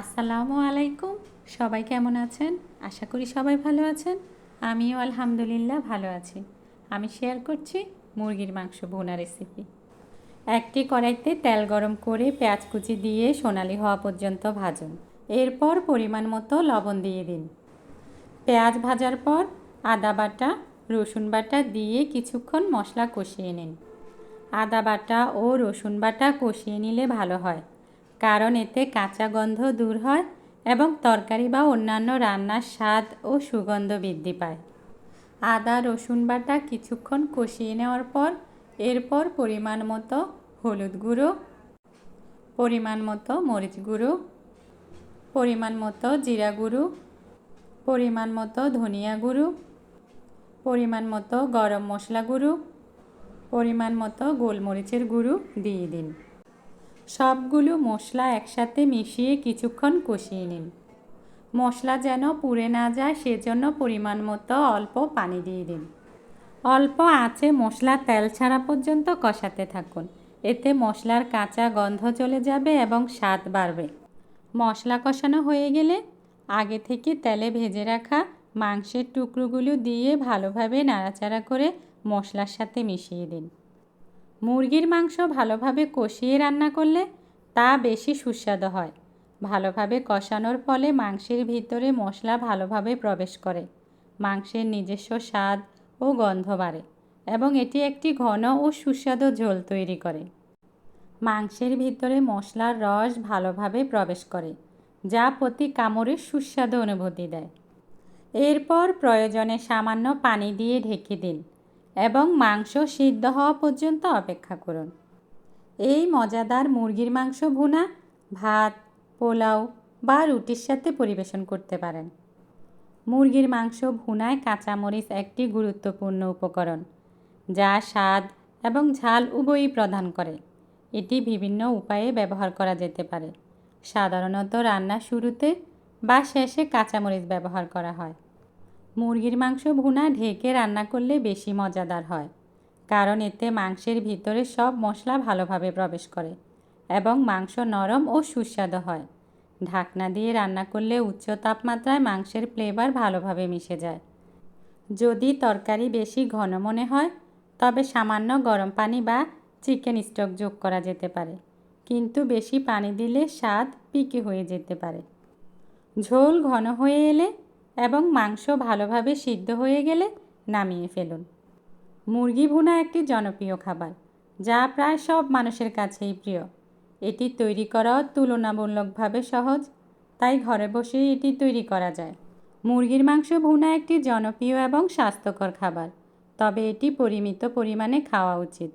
আসসালামু আলাইকুম। সবাই কেমন আছেন? আশা করি সবাই ভালো আছেন। আমিও আলহামদুলিল্লাহ ভালো আছি। আমি শেয়ার করছি মুরগির মাংস ভুনা রেসিপি একটি কড়াইতে তেল গরম করে পেঁয়াজ কুচি দিয়ে সোনালি হওয়া পর্যন্ত ভাজুন। এরপর পরিমাণ মতো লবণ দিয়ে দিন। পেঁয়াজ ভাজার পর আদা বাটা, রসুন বাটা দিয়ে কিছুক্ষণ মশলা কষিয়ে নিন। আদা বাটা ও রসুন বাটা কষিয়ে নিলে ভালো হয়। কারণ এতে কাঁচা গন্ধ দূর হয় এবং তরকারি বা অন্যান্য রান্নার স্বাদ ও সুগন্ধ বৃদ্ধি পায়। আদা, রসুন বাটা কিছুক্ষণ কষিয়ে নেওয়ার পর এরপর পরিমাণ মতো হলুদ গুঁড়ো, পরিমাণ মতো মরিচ গুঁড়ো, পরিমাণ মতো জিরা গুঁড়ো, পরিমাণ মতো ধনিয়া গুঁড়ো, পরিমাণ মতো গরম মশলা গুঁড়ো, পরিমাণ মতো গোলমরিচের গুঁড়ো দিয়ে দিন। সবগুলো মশলা একসাথে মিশিয়ে কিছুক্ষণ কষিয়ে নিন। মশলা যেন পুড়ে না যায় সেজন্য পরিমাণ মতো অল্প পানি দিয়ে দিন। অল্প আঁচে মশলা তেল ছাড়া পর্যন্ত কষাতে থাকুন। এতে মশলার কাঁচা গন্ধ চলে যাবে এবং স্বাদ বাড়বে। মশলা কষানো হয়ে গেলে আগে থেকে তেলে ভেজে রাখা মাংসের টুকরোগুলো দিয়ে ভালোভাবে নাড়াচাড়া করে মশলার সাথে মিশিয়ে দিন। মুরগির মাংস ভালোভাবে কষিয়ে রান্না করলে তা বেশি সুস্বাদু হয়। ভালোভাবে কষানোর ফলে মাংসের ভিতরে মশলা ভালোভাবে প্রবেশ করে। মাংসের নিজস্ব স্বাদ ও গন্ধ বাড়ে এবং এটি একটি ঘন ও সুস্বাদু ঝোল তৈরি করে। মাংসের ভিতরে মশলার রস ভালোভাবে প্রবেশ করে, যা প্রতি কামড়ে সুস্বাদু অনুভূতি দেয়। এরপর প্রয়োজনে সামান্য পানি দিয়ে ঢেকে দিন। এবং মাংস সিদ্ধ হওয়া পর্যন্ত অপেক্ষা করুন। এই মজাদার মুরগির মাংস ভুনা, ভাত, পোলাও বা রুটির সাথে পরিবেশন করতে পারেন। মুরগির মাংস ভুনায় কাঁচামরিচ একটি গুরুত্বপূর্ণ উপকরণ, যা স্বাদ এবং ঝাল উভয়ই প্রদান করে। এটি বিভিন্ন উপায়ে ব্যবহার করা যেতে পারে। সাধারণত রান্না শুরুতে বা শেষে কাঁচামরিচ ব্যবহার করা হয়। মুরগির মাংস ভুনা ঢেকে রান্না করলে বেশি মজাদার হয়, কারণ এতে মাংসের ভিতরে সব মশলা ভালোভাবে প্রবেশ করে এবং মাংস নরম ও সুস্বাদু হয়। ঢাকনা দিয়ে রান্না করলে উচ্চ তাপমাত্রায় মাংসের ফ্লেভার ভালোভাবে মিশে যায়। যদি তরকারি বেশি ঘন মনে হয়, তবে সামান্য গরম পানি বা চিকেন স্টক যোগ করা যেতে পারে, কিন্তু বেশি পানি দিলে স্বাদ পিকে হয়ে যেতে পারে। ঝোল ঘন হয়ে এলে এবং মাংস ভালোভাবে সিদ্ধ হয়ে গেলে নামিয়ে ফেলুন। মুরগি ভুনা একটি জনপ্রিয় খাবার, যা প্রায় সব মানুষের কাছেই প্রিয়। এটি তৈরি করাও তুলনামূলকভাবে সহজ, তাই ঘরে বসেই এটি তৈরি করা যায়। মুরগির মাংস ভুনা একটি জনপ্রিয় এবং স্বাস্থ্যকর খাবার, তবে এটি পরিমিত পরিমাণে খাওয়া উচিত।